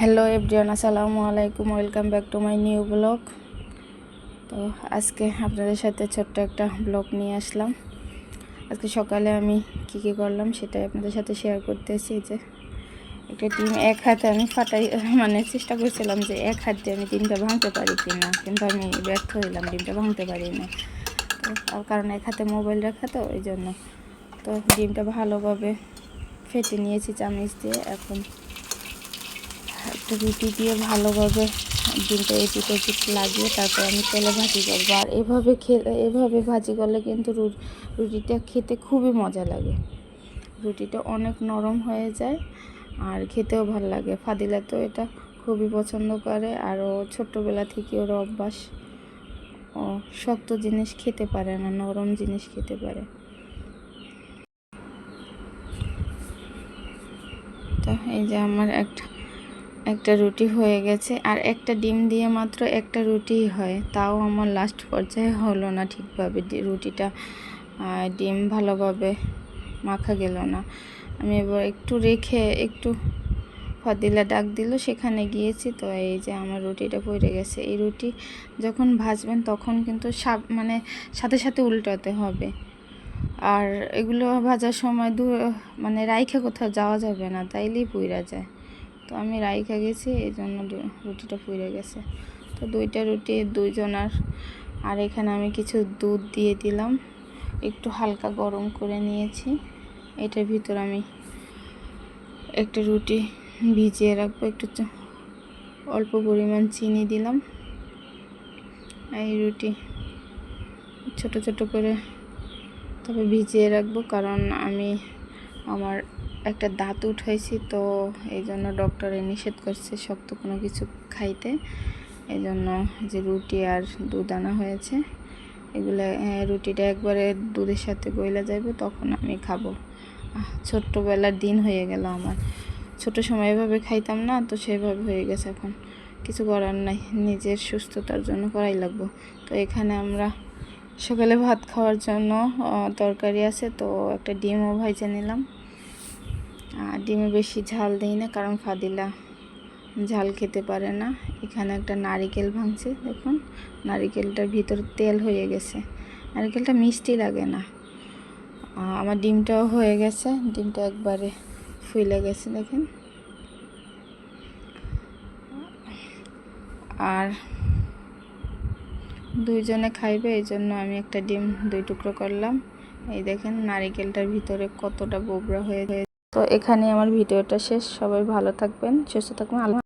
Hello everyone, আসসালামু আলাইকুম, welcome back to my new blog. তো আজকে আপনাদের সাথে ছোট্ট একটা ব্লগ নিয়ে আসলাম। আজকে সকালে আমি কি কি করলাম সেটাই আপনাদের সাথে শেয়ার করতেছি যে, একটা ডিম এক হাতে আমি ফাটাই মানে চেষ্টা করছিলাম যে এক হাত আমি ডিমটা ভাঙতে পারি কি না কিন্তু আমি ব্যর্থ হইলাম, ডিমটা ভাঙতে পারি না। তার কারণ এক হাতে মোবাইল রাখা তো, ওই জন্য। তো ডিমটা ভালোভাবে ফেটে নিয়েছি চামিচ দিয়ে, এখন রুটি দিয়ে ভালোভাবে ডিমটা এপিট ওপিট লাগিয়ে তারপর আমি তেলে ভাজি করব। আর এভাবে খেলে, এভাবে ভাজি করলে কিন্তু রুটিটা খেতে খুবই মজা লাগে। রুটিটা অনেক নরম হয়ে যায় আর খেতেও ভালো লাগে। ফাদিলা তো এটা খুবই পছন্দ করে আর ও ছোট্টবেলা থেকে ওর অভ্যাস, ও শক্ত জিনিস খেতে পারে না, নরম জিনিস খেতে পারে। তো এই যে আমার একটা একটা রুটি হয়ে গেছে আর একটা ডিম দিয়ে মাত্র একটা রুটিই হয়। তাও আমার লাস্ট পর্যায়ে হলো না ঠিকভাবে। রুটিটা ডিম ভালোভাবে মাখা গেল না। আমি এবার একটু রেখে একটু ফাদিলা ডাক দিল, সেখানে গিয়েছি তো এই যে আমার রুটিটা পড়ে গেছে। এই রুটি যখন ভাজবেন তখন কিন্তু সাব মানে সাথে সাথে উল্টাতে হবে। আর এগুলো ভাজার সময় দু মানে রাইখে কোথাও যাওয়া যাবে না, তাইলেই পুইরা যায়। তো আমি রাইখা গেছি, এই জন্য রুটিটা পুড়ে গেছে। তো দুইটা রুটি দুইজনার আর এখানে আমি কিছু দুধ দিয়ে দিলাম। একটু হালকা গরম করে নিয়েছি। এটার ভিতর আমি একটা রুটি ভিজিয়ে রাখব, একটু অল্প পরিমাণ চিনি দিলাম। এই রুটি ছোট ছোট করে তবে ভিজিয়ে রাখব, কারণ আমি আমার একটা দাঁত উঠাইছি তো এই জন্য ডক্টরে নিষেধ করছে শক্ত কোনো কিছু খাইতে। এই জন্য যে রুটি আর দুধ আনা হয়েছে, এগুলো রুটিটা একবারে দুধের সাথে গইলা যাবে তখন আমি খাব। ছোট্টবেলার দিন হয়ে গেল আমার। ছোট সময় এভাবে খাইতাম না, তো সেভাবে হয়ে গেছে এখন। কিছু করার নাই, নিজের সুস্থতার জন্য করাই লাগবো। তো এখানে আমরা সকালে ভাত খাওয়ার জন্য তরকারি আছে, তো একটা ডিমও ভাইজে নিলাম। আর ডিমে বেশি ঝাল দিই না, কারণ ফাদিলা ঝাল খেতে পারে না। এখানে একটা নারিকেল ভাঙছে, দেখুন। নারিকেলটার ভিতর তেল হয়ে গেছে। নারিকেলটা মিষ্টি লাগে না। আমার ডিমটাও হয়ে গেছে, ডিমটা একবারে ফুলে গেছে, দেখেন। আর দুইজনে খাইবে এই জন্য আমি একটা ডিম, দুই টুকরো করলাম। এই দেখেন, নারিকেলটার ভিতরে কতটা বোবরা হয়ে তো এখানে আমার ভিডিওটা শেষ। সবাই ভালো থাকবেন সুস্থ থাকবেন।